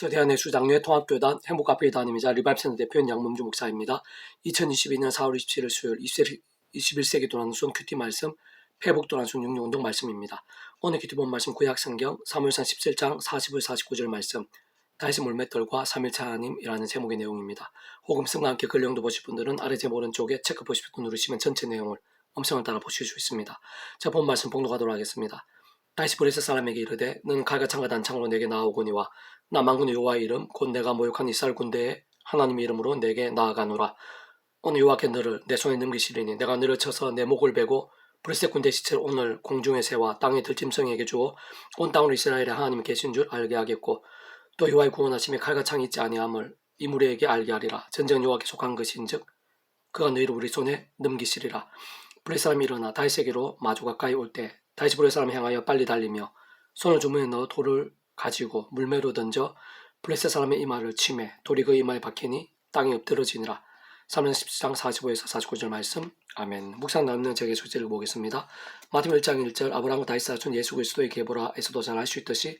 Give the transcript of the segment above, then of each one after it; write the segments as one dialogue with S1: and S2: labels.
S1: 저 대한의 수장녀 통합교단 행복카페 담임이자 리바이브센터 대표인 양문주 목사입니다. 2022년 4월 27일 수요일 21세기 도난순 큐티 말씀 회복 도난순 육류운동 말씀입니다. 오늘 큐티 본 말씀 구약성경 3월상 17장 40을 49절 말씀 다시 물맷돌과 3일차 하나님이라는 제목의 내용입니다. 혹음성과 함께 근령도 보실 분들은 아래 제목 오른쪽에 체크 보시고 누르시면 전체 내용을 음성을 따라 보실 수 있습니다. 자, 본 말씀 봉독하도록 하겠습니다. 다시 브레스 사람에게 이르되 너는 칼과 창과 단창으로 내게 나아오거니와 나 만군의 여호와의 이름 곧 내가 모욕한 이스라엘 군대의 하나님의 이름으로 내게 나아가노라. 오늘 여호와께 너를 내 손에 넘기시리니 내가 너를 쳐서 내 목을 베고 브레스 군대 시체를 오늘 공중의 새와 땅의 들짐승에게 주어 온 땅으로 이스라엘의 하나님이 계신 줄 알게 하겠고 또 여호와의 구원하심에 칼과 창이 있지 아니함을 이 무리에게 알게 하리라. 전쟁 여호와께 속한 것인즉 그가 너희를 우리 손에 넘기시리라. 브레스 사람이 일어나 다윗에게로 마주 가까이 올 때 다시 브레 사람 향하여 빨리 달리며 손을 주머니에 넣어 돌을 가지고 물매로 던져 블레셋 사람의 이마를 치매 돌이 그 이마에 박히니 땅이 엎드러지니라. 3년 17장 45에서 49절 말씀 아멘 묵상 나누는 제게 소제를 보겠습니다. 마태복 1장 1절 아브라함과 다윗사 준 예수 그리스도의 계보라에서도 잘 알 수 있듯이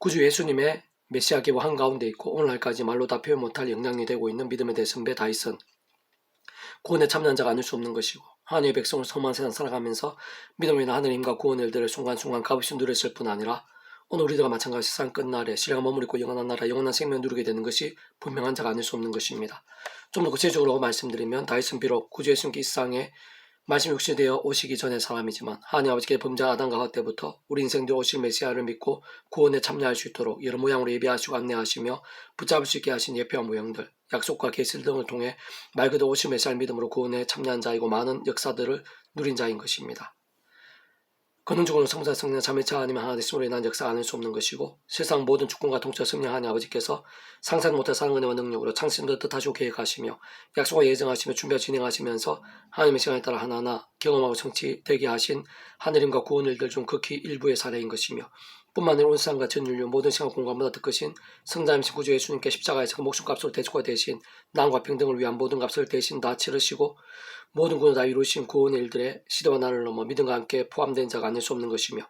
S1: 구주 예수님의 메시아 계보 한가운데 있고 오늘날까지 말로 다 표현 못할 영향이 되고 있는 믿음의 대선배 다윗은 구원에 참여한 자가 아닐 수 없는 것이고 하나님의 백성을 소망 세상 살아가면서 인한 하느님과 구원의 일들을 순간순간 값없이 누렸을 뿐 아니라 오늘 우리들과 마찬가지 세상 끝날에 신뢰가 머무르고 영원한 나라 영원한 생명을 누리게 되는 것이 분명한 자가 아닐 수 없는 것입니다. 좀 더 구체적으로 말씀드리면 다윗은 비록 구주 예수님께 이 세상에 말씀 육신이 되어 오시기 전의 사람이지만 하나님 아버지께 범죄 아담과 하와 때부터 우리 인생도 오실 메시아를 믿고 구원에 참여할 수 있도록 여러 모양으로 예배하시고 안내하시며 붙잡을 수 있게 하신 예표와 모형들 약속과 계시들 등을 통해 말 그대로 오실 메시아를 믿음으로 구원에 참여한 자이고 많은 역사들을 누린 자인 것입니다. 근원적으로 성자 성령 자매차 아니면 하나 되심으로 인한 역사 아닐 수 없는 것이고 세상 모든 주권과 통치 성령 하나님 아버지께서 상상 못할 사랑 은혜와 능력으로 창신도 뜻하시고 계획하시며 약속과 예정하시며 준비와 진행하시면서 하나님의 시간에 따라 하나하나 경험하고 성취되게 하신 하늘임과 구원 일들 중 극히 일부의 사례인 것이며 뿐만 아니라 온 세상과 전 인류 모든 시간 공간보다 더 크신 성자임신 구주 예수님께 십자가에서 그 목숨값으로 대속과 대신 남과 평등을 위한 모든 값을 대신 다 치르시고 모든 구원을 다 이루신 구원의 일들의 시대와 나를 넘어 믿음과 함께 포함된 자가 아닐 수 없는 것이며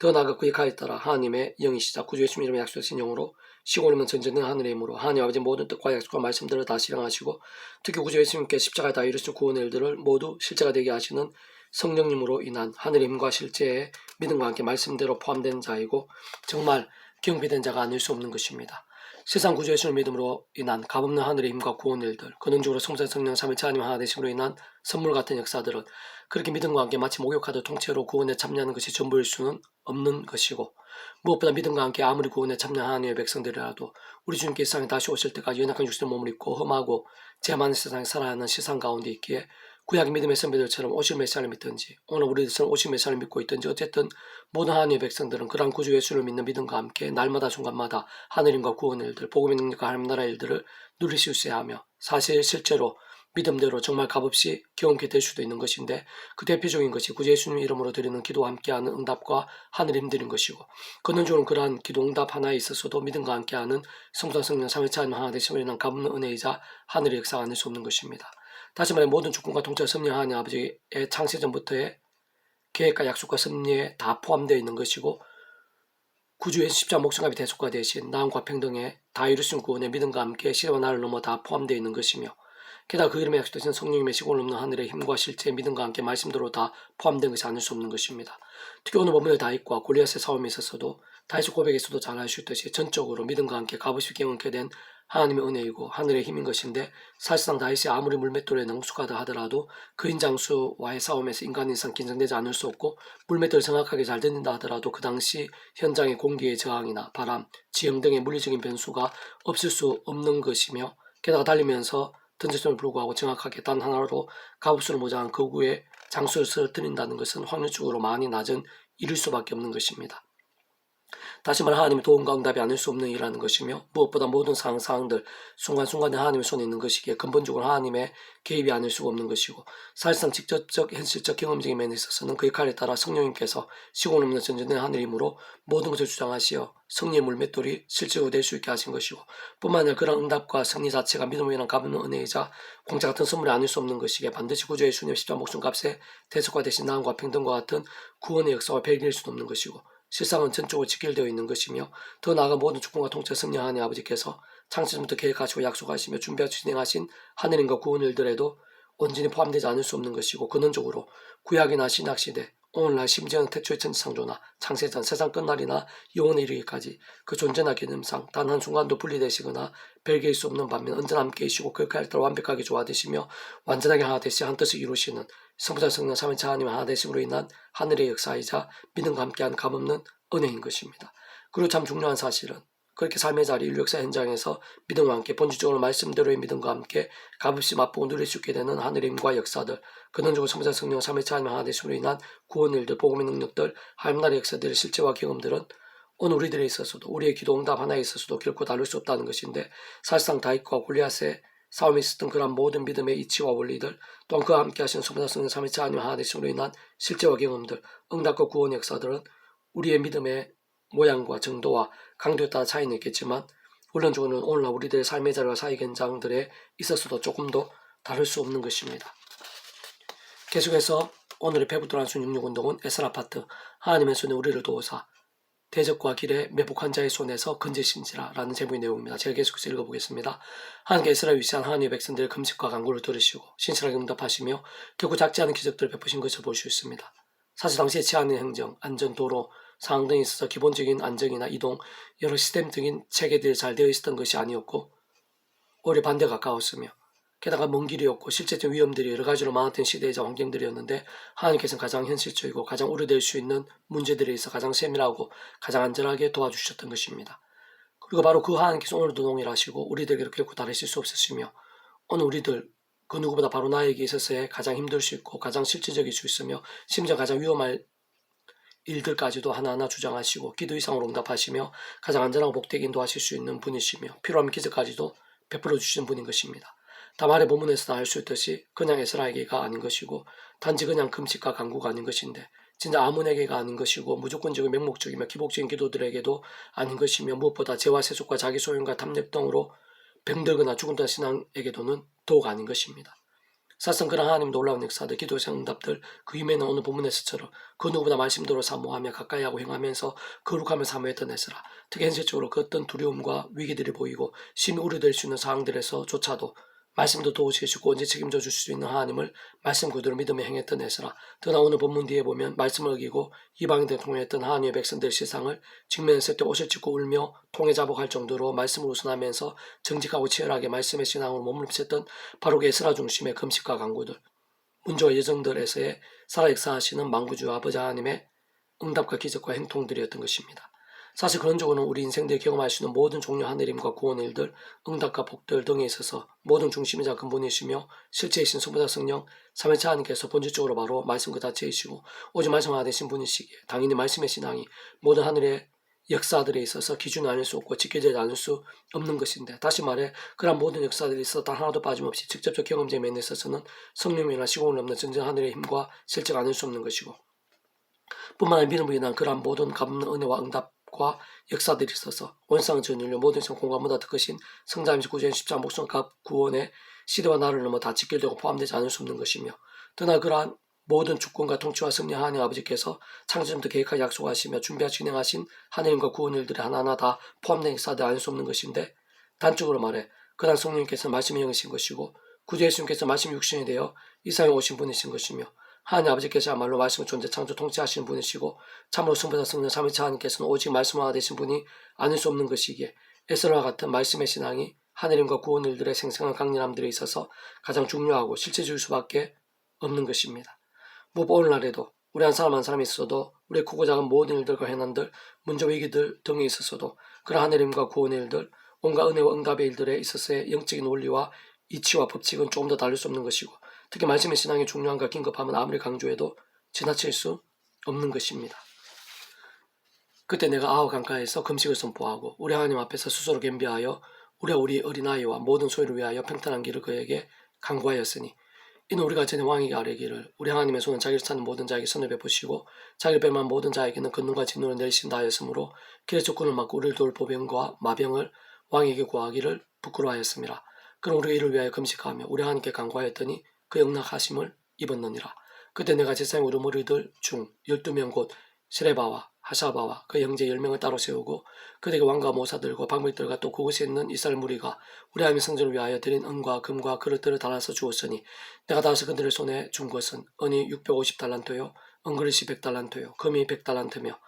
S1: 더 나아가 그의 가에 따라 하나님의 영이시자 구주 예수님 이름에 약속하신 영으로 시골이면 전전된 하늘의 힘으로 하나님 아버지 모든 뜻과 약속과 말씀들을 다 실행하시고 특히 구주 예수님께 십자가에 다 이루신 구원의 일들을 모두 실제가 되게 하시는 성령님으로 인한 하늘의 힘과 실제의 믿음과 함께 말씀대로 포함된 자이고 정말 경비된 자가 아닐 수 없는 것입니다. 세상 구조 예수를 믿음으로 인한 값없는 하늘의 힘과 구원 일들, 근원적으로 성자 성령 삼위체 하나님 하나 되심으로 인한 선물 같은 역사들은 그렇게 믿음과 함께 마치 목욕하듯 통째로 구원에 참여하는 것이 전부일 수는 없는 것이고 무엇보다 믿음과 함께 아무리 구원에 참여한 하나님의 백성들이라도 우리 주님께 이 세상에 다시 오실 때까지 연약한 육신의 몸을 입고 험하고 죄 많은 세상에 살아야 하는 세상 가운데 있기에 구약 믿음의 선배들처럼 오실 메시아를 믿든지 오늘 우리들처럼 오실 메시아를 믿고 있든지 어쨌든 모든 하나님의 백성들은 그러한 구주 예수를 믿는 믿음과 함께 날마다 순간마다 하늘임과 구원의 일들 복음의 능력과 하나님 나라 의 일들을 누리실 수 하며 사실 실제로 믿음대로 정말 값없이 경험케 될 수도 있는 것인데 그 대표적인 것이 구주 예수님 이름으로 드리는 기도와 함께하는 응답과 하늘 힘드는 것이고 근원적으로 그러한 기도 응답 하나에 있어서도 믿음과 함께하는 성자 성령 삼위차 하나 되심으로 인한 값없는 은혜이자 하늘의 역사가 아닐 수 없는 것입니다. 다시 말해 모든 주권과 통치를 섭리하니 아버지의 창세전부터의 계획과 약속과 섭리에 다 포함되어 있는 것이고 구주의 십자 목숨값이 대속과 대신 나음과 평등에 다 이루신 구원의 믿음과 함께 시대와 나를 넘어 다 포함되어 있는 것이며 게다가 그 이름에 약속되신 성령님의 시골 넘는 하늘의 힘과 실제 믿음과 함께 말씀대로 다 포함된 것이 아닐 수 없는 것입니다. 특히 오늘 본문의 다윗과 골리앗의 싸움에 있어서도 다윗의 고백에서도 잘 있듯이 전적으로 믿음과 함께 값없이 경험케 된 하나님의 은혜이고 하늘의 힘인 것인데 사실상 다윗이 아무리 물맷돌에 능숙하다 하더라도 그인 장수와의 싸움에서 인간 인상 긴장되지 않을 수 없고 물맷돌 정확하게 잘 듣는다 하더라도 그 당시 현장의 공기의 저항이나 바람, 지형 등의 물리적인 변수가 없을 수 없는 것이며 게다가 달리면서 던졌음을 불구하고 정확하게 단 하나로 가부수를 모자란 거구의 장수를 쓰러뜨린다는 것은 확률적으로 많이 낮은 일일 수밖에 없는 것입니다. 다시 말해 하나님의 도움과 응답이 아닐 수 없는 일이라는 것이며 무엇보다 모든 상황, 상황들 순간순간에 하나님의 손에 있는 것이기에 근본적으로 하나님의 개입이 아닐 수가 없는 것이고 사실상 직접적 현실적 경험적인 면에 있어서는 그의 칼에 따라 성령님께서 시공 없는 전전된 하늘이므로 모든 것을 주장하시어 성리의 물맷돌이 실제로 될 수 있게 하신 것이고 뿐만 아니라 그런 응답과 승리 자체가 믿음으로 인한 값없는 은혜이자 공짜 같은 선물이 아닐 수 없는 것이기에 반드시 구조의 주님 십자 목숨값에 대속과 대신 나음과 평등과 같은 구원의 역사와 배경일 수도 없는 것이고 실상은 전적으로 직결되어 있는 것이며 더 나아가 모든 주권과 통치 승리하는 아버지께서 창세전부터 계획하시고 약속하시며 준비하고 진행하신 하늘인과 구원 일들에도 온전히 포함되지 않을 수 없는 것이고 근원적으로 구약이나 신약 시대 오늘날 심지어는 태초의 천지창조나 창세전 세상 끝날이나 영원에 이르기까지 그 존재나 개념상 단 한 순간도 분리되시거나 별개일 수 없는 반면 언제나 함께 계시고 그렇게 따라 완벽하게 조화되시며 완전하게 하나 되시 한 뜻을 이루시는 성부자 성령 삼위체 하나님의 하나 되심으로 인한 하늘의 역사이자 믿음과 함께한 값없는 은혜인 것입니다. 그리고 참 중요한 사실은 그렇게 삶의 자리 인류 역사 현장에서 믿음과 함께 본질적으로 말씀대로의 믿음과 함께 값없이 맛보고 누릴 수 있게 되는 하늘의 힘과 역사들 근원적으로 성부자 성령 삼위체 하나님의 하나 되심으로 인한 구원의 일들 복음의 능력들 하나님의 역사들의 실제와 경험들은 오늘 우리들에 있어서도 우리의 기도 응답 하나에 있어서도 결코 다를 수 없다는 것인데 사실상 다윗과 골리앗의 싸움에 있었던 그러한 모든 믿음의 이치와 원리들 또한 그와 함께 하시는 소보다 성령 삼위체 하나님 하나 되심으로 인한 실제와 경험들 응답과 구원 역사들은 우리의 믿음의 모양과 정도와 강도에 따라 차이는 있겠지만 원론적으로는 오늘날 우리들의 삶의 자리와 사회 현장들에 있어서도 조금 더 다를 수 없는 것입니다. 계속해서 오늘의 배부도란 순육육 운동은 에스라 파트 하나님의 손에 우리를 도우사 대적과 길에 매복한 자의 손에서 건지신지라 라는 제목의 내용입니다. 제가 계속해서 읽어보겠습니다. 하나님께 에스라 위시한 하나님의 백성들의 금식과 간구를 들으시고 신실하게 응답하시며 결국 작지 않은 기적들을 베푸신 것을 볼 수 있습니다. 사실 당시에 치안의 행정, 안전, 도로, 상황 등에 있어서 기본적인 안정이나 이동, 여러 시스템적인 체계들이 잘 되어 있었던 것이 아니었고 오히려 반대 가까웠으며 게다가 먼 길이었고 실제적 위험들이 여러 가지로 많았던 시대이자 환경들이었는데 하나님께서는 가장 현실적이고 가장 우려될 수 있는 문제들에 있어 가장 세밀하고 가장 안전하게 도와주셨던 것입니다. 그리고 바로 그 하나님께서 오늘도 동일하시고 우리들에게 결코 다르실 수 없으시며 오늘 우리들 그 누구보다 바로 나에게 있어서의 가장 힘들 수 있고 가장 실질적일 수 있으며 심지어 가장 위험할 일들까지도 하나하나 주장하시고 기도 이상으로 응답하시며 가장 안전하고 복되게 인도하실 수 있는 분이시며 필요한 기적까지도 베풀어 주시는 분인 것입니다. 다말의 본문에서 알 수 있듯이 그냥 에스라에게가 아닌 것이고 단지 그냥 금식과 간구가 아닌 것인데 진짜 아몬에게가 아닌 것이고 무조건적인 맹목적이며 기복적인 기도들에게도 아닌 것이며 무엇보다 재화 세속과 자기 소용과 탐욕 등으로 병들거나 죽은다 신앙에게도는 더욱 아닌 것입니다. 사실상 그런 하나님 놀라운 역사들, 기도의 응답들, 그 힘에는 오늘 본문에서처럼 그 누구보다 말씀대로 사모하며 가까이 하고 행하면서 거룩하며 사모했던 에스라. 특히 현실적으로 그 어떤 두려움과 위기들이 보이고 심히 우려될 수 있는 상황들에서조차도 말씀도 도우시고 언제 책임져 줄수 있는 하나님을 말씀 그대로 믿으며 행했던 에스라. 더나 오늘 본문 뒤에 보면 말씀을 어기고 이방인들 통했던 하나님의 백성들 실상을 직면했을 때 옷을 찢고 울며 통해 자복할 정도로 말씀을 우선하면서 정직하고 치열하게 말씀의 신앙으로 몸을붙였던 바로 그 에스라 중심의 금식과 강구들. 문제와 예정들에서의 살아 역사하시는 망구주 아버지 하나님의 응답과 기적과 행통들이었던 것입니다. 사실 그런적으로는 우리 인생들이 경험할 수 있는 모든 종류 하늘임과 구원의 일들, 응답과 복들 등에 있어서 모든 중심이자 근본이시며 실제이신 소보다 성령, 삼위차 하나님께서 본질적으로 바로 말씀 그 자체이시고 오직 말씀 하나 되신 분이시기에 당연히 말씀의 신앙이 모든 하늘의 역사들에 있어서 기준이 아닐 수 없고 지켜지지 않을 수 없는 것인데 다시 말해 그런 모든 역사들이 있어 단 하나도 빠짐없이 직접적 경험적인 면에 있어서는 성령이나 시공을 넘는 전전 하늘의 힘과 실제가 아닐 수 없는 것이고 뿐만 아니라 믿음으로 인한 그러한 모든 갚는 은혜와 응답 과 역사들이 있어서 원상 전율로 모든 성 공간보다 더 크신 성자임시 구주의 십자가 목숨 값 구원의 시대와 나를 넘어 다 직결되고 포함되지 않을 수 없는 것이며 더나 그러한 모든 주권과 통치와 승리 하나님 아버지께서 창조부터 계획하여 약속하시며 준비하 진행하신 하나님과 구원 일들이 하나하나 다 포함된 역사들 아닐 수 없는 것인데 단적으로 말해 그날 성령님께서 말씀이 영이신 것이고 구주 예수님께서 말씀 육신이 되어 이 세상에 오신 분이신 것이며 하나님 아버지께서야말로 말씀을 존재 창조 통치하시는 분이시고 참으로 승부자 성령 삼위차 하나님께서는 오직 말씀 하나 되신 분이 아닐 수 없는 것이기에 에스라와 같은 말씀의 신앙이 하느님과 구원 일들의 생생한 강렬함들에 있어서 가장 중요하고 실체주의 수밖에 없는 것입니다. 무엇 오늘날에도 우리 한 사람 한 사람이 있어도 우리의 크고 작은 모든 일들과 해난들, 문제 위기들 등에 있어서도 그런 하느님과 구원의 일들, 온갖 은혜와 응답의 일들에 있어서의 영적인 원리와 이치와 법칙은 조금 더 다를 수 없는 것이고 특히 말씀의 신앙이 중요한가 긴급함은 아무리 강조해도 지나칠 수 없는 것입니다. 그때 내가 아우 강가에서 금식을 선포하고 우리 하나님 앞에서 스스로 겸비하여 우리와 우리 어린아이와 모든 소유를 위하여 평탄한 길을 그에게 강구하였으니 이는 우리가 전에 왕에게 아뢰기를 우리 하나님의 손은 자기를 찾는 모든 자에게 선을 베푸시고 자기를 빼만 모든 자에게는 근능과 진노를 내리신다 하였으므로 길의 조건을 막고 우리를 돌 보병과 마병을 왕에게 구하기를 부끄러워하였습니다. 그럼 우리가 이를 위하여 금식하며 우리 하나님께 강구하였더니 그 영락하심을 입었느니라. 그때 내가 제사장 우르무리들 중 열두 명 곧 시레바와 하샤바와 그 형제 열 명을 따로 세우고 그들에게 왕과 모사들과 방백들과 또 그곳에 있는 이스라엘 무리가 우리 하나님의 성전을 위하여 드린 은과 금과 그릇들을 달아서 주었으니 내가 달아서 그들의 손에 준 것은 은이 650달란트요 은그릇이 100달란트요 금이 100달란트며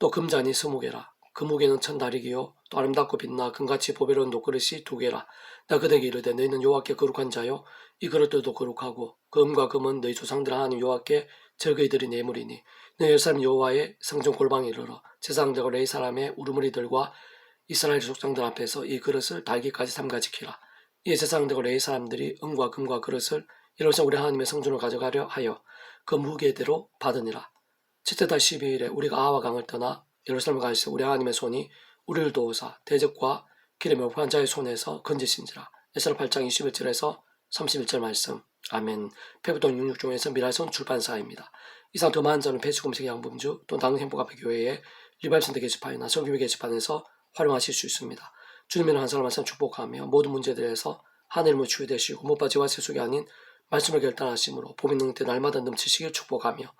S1: 또 금잔이 20개라 그 무게는 천 다리기요. 또 아름답고 빛나 금같이 보배로운 녹그릇이 두 개라. 나 그들에게 이르되 너희는 여호와께 거룩한 자요. 이 그릇들도 거룩하고 그 금과 금은 너희 조상들 하나님 여호와께 절거이들이 내물이니 너희 예루살렘 여호와의 성전 골방에 이르러 제사장들과 레이 사람의 우르무리들과 이스라엘 족장들 앞에서 이 그릇을 달기까지 삼가 지키라. 이 제사장들과 레이 사람들이 은과 금과 그릇을 이로써 우리 하나님의 성전을 가져가려 하여 그 무게대로 받으니라. 첫째 달 12일에 우리가 아와 강을 떠나 예루살렘 가 있어 우리 하나님의 손이 우리를 도우사 대적과 길에 묘한 자의 손에서 건지신지라 에스라 8장 21절에서 31절 말씀 아멘 페부동 66종에서 미라손 출판사입니다. 이상 더 많은 자는 배수금색 양범주 또 당행복합교회의 리발센터 게시판이나 성교회 게시판에서 활용하실 수 있습니다. 주님의 한 사람 한 사람 축복하며 모든 문제들에서 하늘을 치유되시고 못바 지와 세속이 아닌 말씀을 결단하심으로 봄이 능때 날마다 넘치시길 축복하며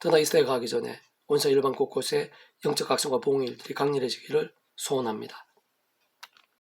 S1: 떠나 이스라엘 가기 전에 원사 일반 곳곳에 영적 각성과 보응의 일들이 강렬해지기를 소원합니다.